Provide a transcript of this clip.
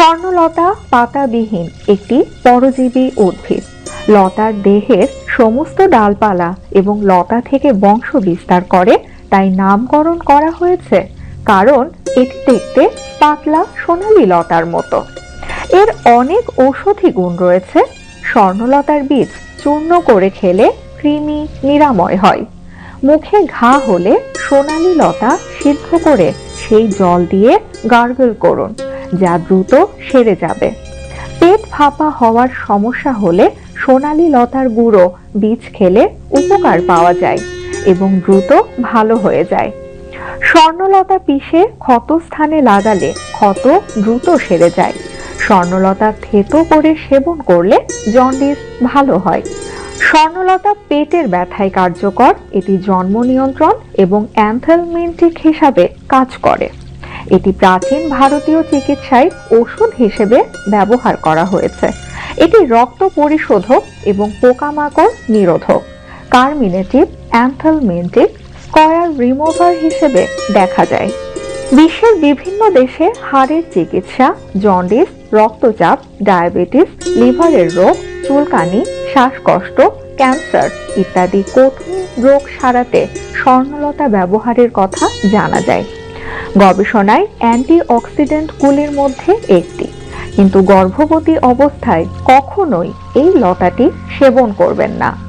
স্বর্ণলতা পাতাবিহীন একটি পরজীবী উদ্ভিদ। লতার দেহের সমস্ত ডালপালা এবং লতা থেকে বংশ বিস্তার করে, তাই নামকরণ করা হয়েছে, কারণ এটি দেখতে পাতলা সোনালী লতার মতো। এর অনেক ঔষধি গুণ রয়েছে। স্বর্ণলতার বীজ চূর্ণ করে খেলে কৃমি নিরাময় হয়। মুখে ঘা হলে সোনালী লতা সিদ্ধ করে সেই জল দিয়ে গার্গল করুন। যা দ্রুত সেরে যাবে। পেট ফাঁপা হওয়ার সমস্যা হলে সোনালী লতার গুঁড়ো বীজ খেলে উপকার পাওয়া যায় এবং দ্রুত ভালো হয়ে যায়। স্বর্ণলতা পিষে ক্ষত স্থানে লাগালে ক্ষত দ্রুত সেরে যায়। স্বর্ণলতা থেতো করে সেবন করলে জন্ডিস ভালো হয়। স্বর্ণলতা পেটের ব্যথায় কার্যকর, এটি জন্ম নিয়ন্ত্রণ এবং অ্যান্থেলমেন্টিক হিসাবে কাজ করে। এটি প্রাচীন ভারতীয় চিকিৎসায় ওষুধ হিসেবে ব্যবহার করা হয়েছে। এটি রক্ত পরিশোধক এবং পোকামাকড় নিরোধক। কার্মিনেটিভ অ্যান্থেলমেন্টিক স্কয়ার রিমুভার হিসেবে দেখা যায়। বিশ্বের বিভিন্ন দেশে হাড়ের চিকিৎসা, জন্ডিস, রক্তচাপ, ডায়াবেটিস, লিভারের রোগ, চুলকানি, শ্বাসকষ্ট, ক্যান্সার ইত্যাদি কঠিন রোগ সারাতে স্বর্ণলতা ব্যবহারের কথা জানা যায়। গবেষণায় অ্যান্টিঅক্সিডেন্টগুলির মধ্যে একটি। কিন্তু গর্ভবতী অবস্থায় কখনোই এই লতাটি সেবন করবেন না।